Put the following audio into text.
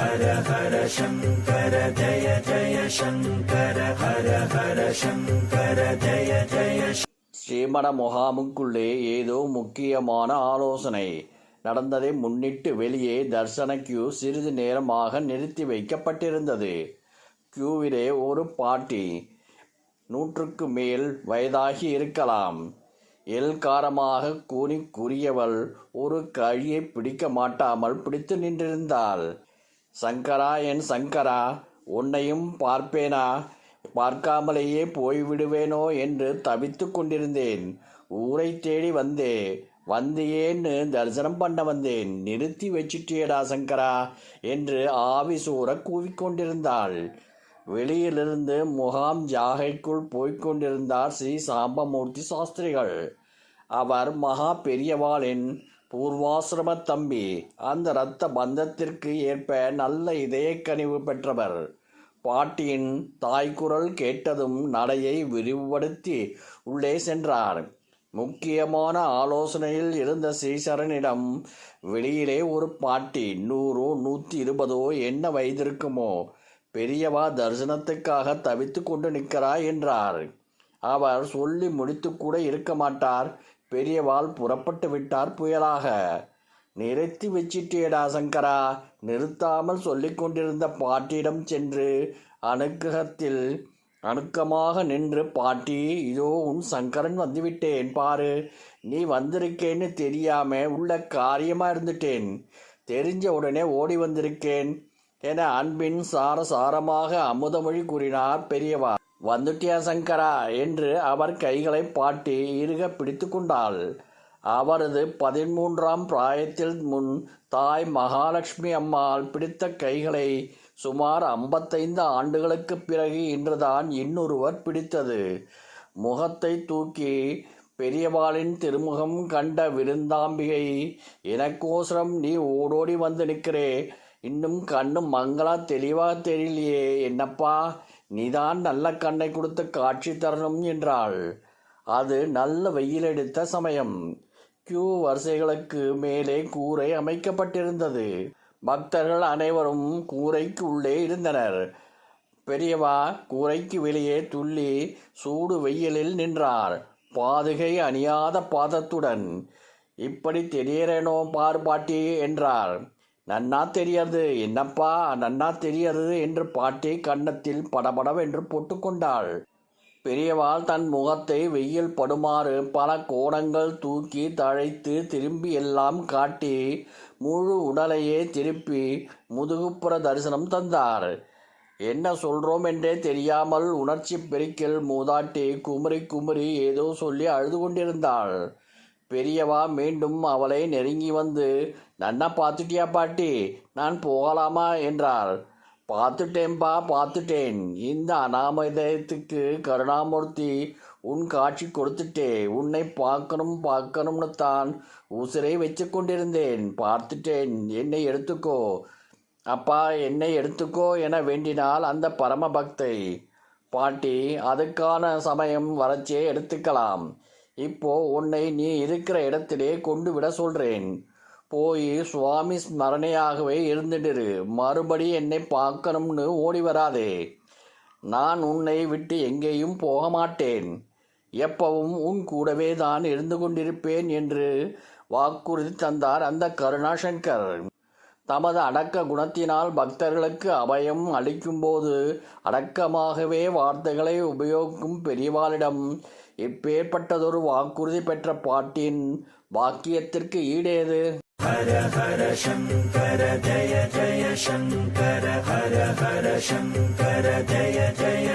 ஹர ஹர சங்கர ஜய ஜய சங்கர ஹர ஹர சங்கர ஜய ஜய ஸ்ரீமட முகாமுக்குள்ளே ஏதோ முக்கியமான ஆலோசனை. நடந்ததை முன்னிட்டு வெளியே தர்சன கியூ சிறிது நேரமாக நிறுத்தி வைக்கப்பட்டிருந்தது. கியூவிலே ஒரு பாட்டி நூற்றுக்கு மேல் வயதாகி இருக்கலாம். எல்காரமாக கூனி கூறியவள் ஒரு கழியை பிடிக்க மாட்டாமல் பிடித்து நின்றிருந்தாள். சங்கரா என் சங்கரா உன்னையும் பார்ப்பேனா? பார்க்காமலேயே போய்விடுவேனோ என்று தவித்து கொண்டிருந்தேன். ஊரை தேடி வந்தே வந்தியேன்னு தரிசனம் பண்ண வந்தேன். நிறுத்தி வச்சிட்டியடா சங்கரா என்று ஆவிசூர கூவிக்கொண்டிருந்தாள். வெளியிலிருந்து முகாம் ஜாகைக்குள் போய்கொண்டிருந்தார் ஸ்ரீ சாம்பமூர்த்தி சாஸ்திரிகள். அவர் மகா பெரியவாளின் பூர்வாசிரம தம்பி அந்த இரத்த பந்தத்திற்கு ஏற்ப நல்ல இதயக்கனிவு பெற்றவர். பாட்டியின் தாய்க்குரல் கேட்டதும் நடையை விரிவுபடுத்தி உள்ளே சென்றார். முக்கியமான ஆலோசனையில் இருந்த ஸ்ரீசரனிடம் வெளியிலே ஒரு பாட்டி நூறோ நூற்றி இருபதோ என்ன வயதிருக்குமோ பெரியவா தரிசனத்துக்காக தவித்து கொண்டு நிற்கிறாய் என்றார். அவர் சொல்லி முடித்து கூட இருக்க மாட்டார். பெரியவாள் புறப்பட்டு விட்டார் புயலாக. நிறுத்தி வச்சிட்டேடா சங்கரா. நிறுத்தாமல் சொல்லிக் கொண்டிருந்த பாட்டியிடம் சென்று அணுக்ககத்தில் அணுக்கமாக நின்று பாட்டி இதோ உன் சங்கரன் வந்துவிட்டேன். பாரு நீ வந்திருக்கேன்னு தெரியாம உள்ள காரியமா இருந்துட்டேன். தெரிஞ்ச உடனே ஓடி வந்திருக்கேன் என அன்பின் சார சாரமாக அமுதமொழி கூறினார் பெரியவா. வந்துட்டியா சங்கரா? என்று அவர் கைகளை பாட்டி இருக பிடித்து கொண்டாள். அவரது பதிமூன்றாம் பிராயத்தில் முன் தாய் மகாலட்சுமி அம்மாள் பிடித்த கைகளை சுமார் ஐம்பத்தைந்து ஆண்டுகளுக்கு பிறகு இன்றுதான் இன்னொருவர் பிடித்தது. முகத்தை தூக்கி பெரியவாளின் திருமுகம் கண்ட விருந்தாம்பிகை எனக்கோசரம் நீ ஓடோடி வந்து நிற்கிறே இன்னும் கண்ணு மங்களா தெளிவாக தெரியலையே. என்னப்பா நீதான் நல்ல கண்ணை கொடுத்து காட்சி தரணும் என்றாள். அது நல்ல வெயில் எடுத்த சமயம். கியூ வரிசைகளுக்கு மேலே கூரை அமைக்கப்பட்டிருந்தது. பக்தர்கள் அனைவரும் கூரைக்கு உள்ளே இருந்தனர். பெரியவா கூரைக்கு வெளியே துள்ளி சூடு வெயிலில் நின்றார். பாதுகை அணியாத பாதத்துடன். இப்படி தெரியறேனோ பார் பாட்டி என்றார். நன்னா தெரியாது. என்னப்பா நன்னா தெரியாது என்று பாட்டி கன்னத்தில் படபடவென்று போட்டுக்கொண்டாள் பெரியவாள் தன் முகத்தை வெயில் படுமாறு பல கோணங்கள் தூக்கி தழைத்து திரும்பி எல்லாம் காட்டி முழு உடலையே திருப்பி முதுகுப்புற தரிசனம் தந்தார். என்ன சொல்றோம் என்றே தெரியாமல் உணர்ச்சி பெருக்கில் மூதாட்டி குமரி குமரி ஏதோ சொல்லி அழுது கொண்டிருந்தாள். பெரியவா மீண்டும் அவளை நெருங்கி வந்து நன்னா பார்த்துட்டியா பாட்டி? நான் போகலாமா? என்றாள். பார்த்துட்டேன்பா பார்த்துட்டேன். இந்த அனாமதயத்துக்கு கருணாமூர்த்தி உன் காட்சி கொடுத்துட்டே உன்னை பார்க்கணும் பார்க்கணும்னு தான் உசிரை வச்சு கொண்டிருந்தேன். பார்த்துட்டேன். என்னை எடுத்துக்கோ. அப்பா என்னை எடுத்துக்கோ என வேண்டினால் அந்த பரம பக்தை பாட்டி அதுக்கான சமயம் வரச்சே எடுத்துக்கலாம். இப்போ உன்னை நீ இருக்கிற இடத்திலே கொண்டு விட சொல்றேன். போய் சுவாமி ஸ்மரணையாகவே இருந்துட்டு மறுபடி என்னை பார்க்கணும்னு ஓடி வராதே. நான் உன்னை விட்டு எங்கேயும் போக மாட்டேன். எப்பவும் உன் கூடவே தான் இருந்து கொண்டிருப்பேன் என்று வாக்குறுதி தந்தார் அந்த கருணாசங்கர். தமது அடக்க குணத்தினால் பக்தர்களுக்கு அபயம் அளிக்கும்போது அடக்கமாகவே வார்த்தைகளை உபயோகிக்கும் பெரியவாளிடம் இப்பேற்பட்டதொரு வாக்குறுதி பெற்ற பாட்டின் வாக்கியத்திற்கு ஈடேது. ஹர ஹர சங்கர ஜய ஜய சங்கர ஹர ஹர சங்கர ஜய ஜய